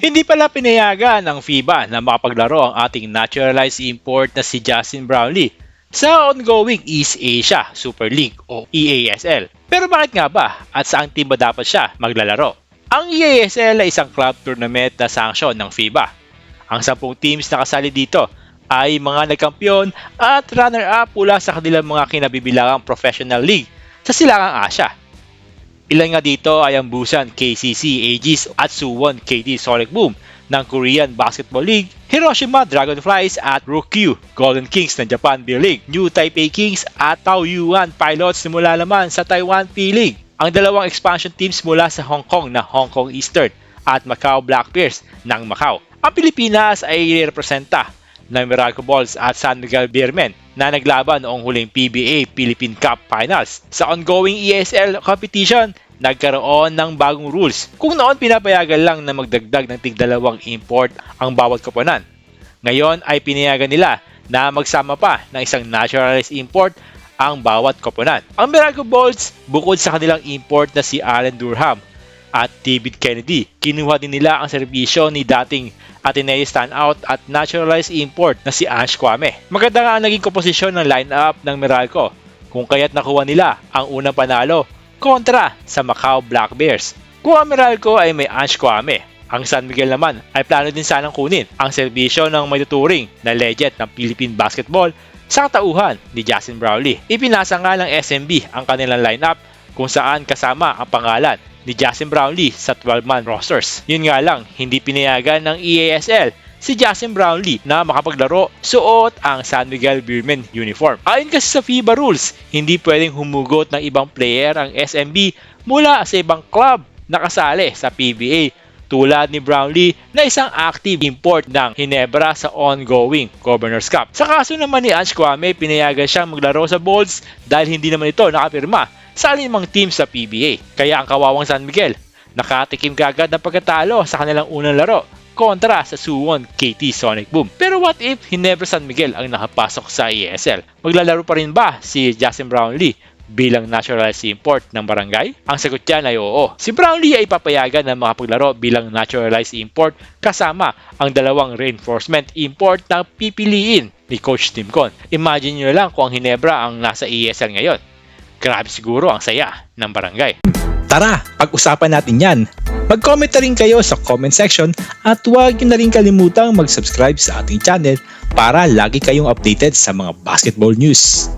Hindi pala pinayagan ng FIBA na makapaglaro ang ating naturalized import na si Justin Brownlee sa ongoing East Asia Super League o EASL. Pero bakit nga ba at saang team ba dapat siya maglalaro? Ang EASL ay isang club tournament na sanction ng FIBA. Ang 10 teams na kasali dito ay mga nagkampiyon at runner-up mula sa kanilang mga kinabibilangang professional league sa Silangang Asya. Ilan nga dito ay ang Busan KCC Aegis at Suwon KT Sonic Boom ng Korean Basketball League, Hiroshima Dragonflies at Ryukyu Golden Kings ng Japan Beer League, New Taipei Kings at Taoyuan Pilots mula naman sa Taiwan P-League. Ang dalawang expansion teams mula sa Hong Kong na Hong Kong Eastern at Macau Black Bears ng Macau. Ang Pilipinas ay representa ng Miracle Balls at San Miguel Beermen na naglaban noong huling PBA Philippine Cup Finals. Sa ongoing ESL competition, nagkaroon ng bagong rules. Kung noon pinapayagan lang na magdagdag ng tigdalawang import ang bawat koponan. Ngayon ay pinayagan nila na magsama pa ng isang naturalized import ang bawat koponan. Ang Miracle Balls, bukod sa kanilang import na si Allen Durham at David Kennedy, kinuha din nila ang serbisyo ni dating Ateneo standout at naturalized import na si Ange Kwame. Maganda nga ang naging komposisyon ng lineup ng Meralco kung kaya't nakuha nila ang unang panalo kontra sa Macau Black Bears. Kung ang Meralco ay may Ange Kwame, ang San Miguel naman ay plano din sanang kunin ang serbisyo ng may tuturing na legend ng Philippine Basketball sa katauhan ni Justin Brownlee. Ipinasa nga ng SMB ang kanilang lineup kung saan kasama ang pangalan ni Justin Brownlee sa 12-man rosters. Yun nga lang, hindi pinayagan ng EASL si Justin Brownlee na makapaglaro suot ang San Miguel Beermen uniform. Ayon kasi sa FIBA rules, hindi pwedeng humugot ng ibang player ang SMB mula sa ibang club na kasali sa PBA tulad ni Brownlee na isang active import ng Hinebra sa ongoing Governor's Cup. Sa kaso naman ni Ange Kwame, pinayagan siyang maglaro sa Bulls dahil hindi naman ito nakapirma sa alinmang team sa PBA. Kaya ang kawawang San Miguel, nakatikim kagad ng pagkatalo sa kanilang unang laro kontra sa Suwon KT Sonic Boom. Pero what if Hinebra San Miguel ang nakapasok sa ESL? Maglalaro pa rin ba si Justin Brownlee bilang naturalized import ng barangay? Ang sagot dyan ay oo. Si Brownlee ay papayagan na makapaglaro bilang naturalized import kasama ang dalawang reinforcement import na pipiliin ni Coach Tim Con. Imagine nyo lang kung ang Hinebra ang nasa ESL ngayon. Grabe siguro ang saya ng barangay. Tara, pag-usapan natin yan. Mag-comment na rin kayo sa comment section at huwag nyo na rin kalimutang mag-subscribe sa ating channel para lagi kayong updated sa mga basketball news.